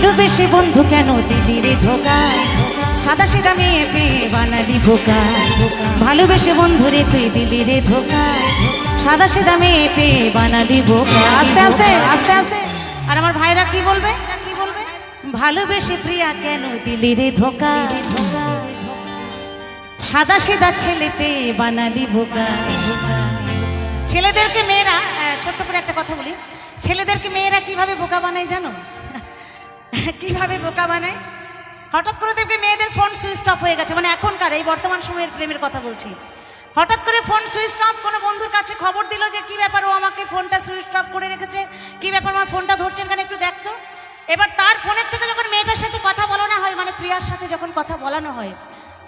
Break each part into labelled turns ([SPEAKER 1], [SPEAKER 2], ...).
[SPEAKER 1] ভালোবেসে বন্ধু কেন দিদি রে ধোকা? সাদা সিধা মেয়ে পেয়ে বানালি বোকা। ভালোবেসে বন্ধু রে তুই দিলি রে ধোকা। সাদা সিধা মেয়ে পেয়ে বানালি বোকা। আস্তে আস্তে আস্তে আস্তে। আর আমার ভাইরা কি বলবে? কি বলবে ভালোবেসে প্রিয়া কেন দিলি রে ধোকা? সাদা সিদা ছেলে পেয়ে বানালি বোকা। ছেলেদেরকে মেয়েরা ছোট্ট করে একটা কথা বলি। ছেলেদেরকে মেয়েরা কীভাবে বোকা বানায় জানো? কীভাবে বোকা বানায়? হঠাৎ করে দেখবে মেয়েদের ফোন সুইচ অফ হয়ে গেছে। মানে এখনকার, এই বর্তমান সময়ের প্রেমের কথা বলছি। হঠাৎ করে ফোন সুইচ অফ কোনো বন্ধুর কাছে খবর দিল যে, কি ব্যাপার? ও আমাকে ফোনটা সুইচ অফ করে রেখেছে। কি ব্যাপার? আমার ফোনটা ধরছেন কেন একটু দেখতো এবার তার ফোনের থেকে যখন মেয়েটার সাথে কথা বলানো হয় মানে প্রিয়ার সাথে যখন কথা বলানো হয়,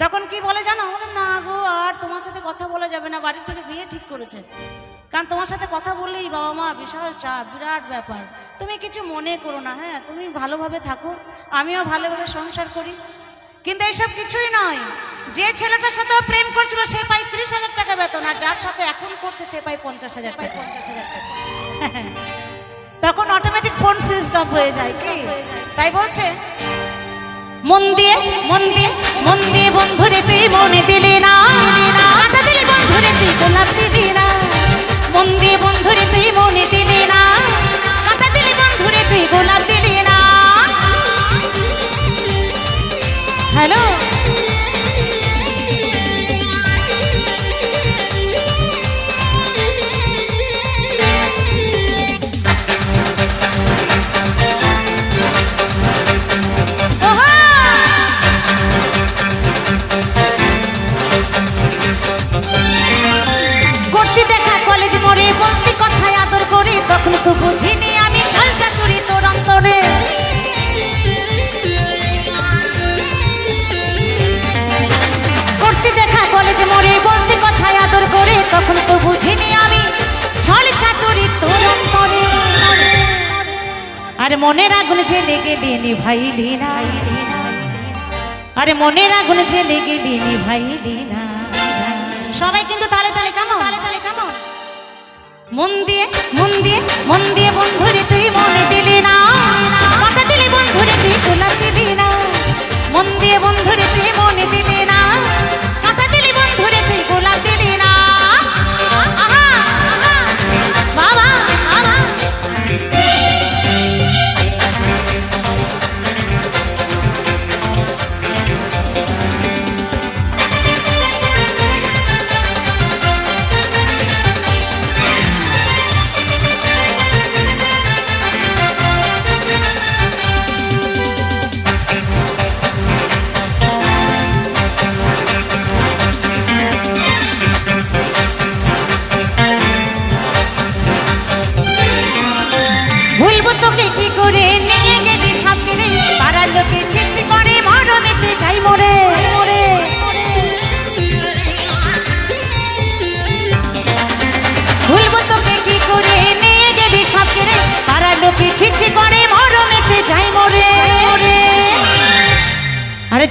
[SPEAKER 1] তখন কি বলে জানো? না গো, আর তোমার সাথে কথা বলা যাবে না। বাড়ির থেকে বিয়ে ঠিক করেছে। কারণ তোমার সাথে কথা বললেই বাবা মা বিশাল চাপ, বিরাট ব্যাপার। তুমি কিছু মনে করো না হ্যাঁ? তুমি ভালোভাবে থাকো, আমিও ভালোভাবে সংসার করি। কিন্তু এইসব কিছুই নয়। যে ছেলেটার সাথে প্রেম করছিল, সে পায় ত্রিশ হাজার টাকা বেতন, আর যার সাথে এখন করছে, সে পায় পঞ্চাশ হাজার টাকা। পঞ্চাশ হাজার টাকা তখন অটোমেটিক ফোন সুইচ অফ হয়ে যায়, কি? তাই বলছে, মন দিয়ে মন দিয়ে মন দিয়ে বন্ধুরে তুই মনে দিলি না। দিলি বন্ধুরে তুই, গোলাপ দিলি না। মনের আগুন ছেলে গেলি ভাই না। আরে মনের আগুন ছেলে গেলি ভাই না। সবাই কিন্তু তালে তালে কেমন? তালে তালে কেমন? মন দিয়ে মন দিয়ে মন দিয়ে বন্ধুরে তুই মনে দিলি না। মাথা দিলি বন্ধুরে তুই তোলা দিলি না। মন দিয়ে বন্ধুরে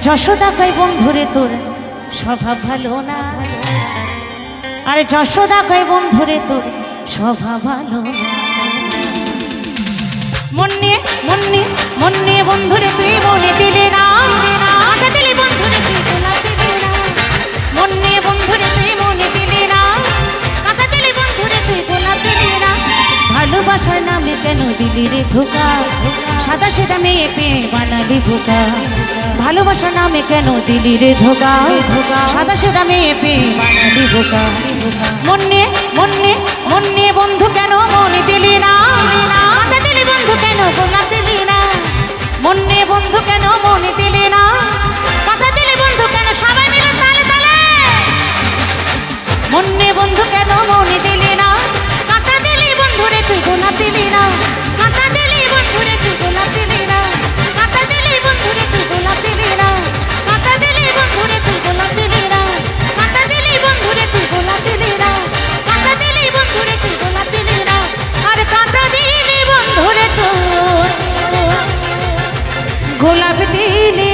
[SPEAKER 1] যশোদা কয়, বন্ধুরে, তোর স্বভাব ভালো না? আরে যশোদা কয়, বন্ধুরে, তোর স্বভাব ভালো না? মন নিয়ে মন নিয়ে মন নিয়ে, বন্ধুরে, তুই কেন দিলি রে ধোকা? সাদা সেদা মেয়ে পেয়ে বানালি ধোকা। ভালোবাসা নামে কেন দিলি রে ধোকা? সাদা সেদা মেয়ে পেয়ে বানালি ধোকা। মন মন মন বন্ধু কেন মনে দিলি না? দিলি বন্ধু কেন গোলাপ লাভ দিলে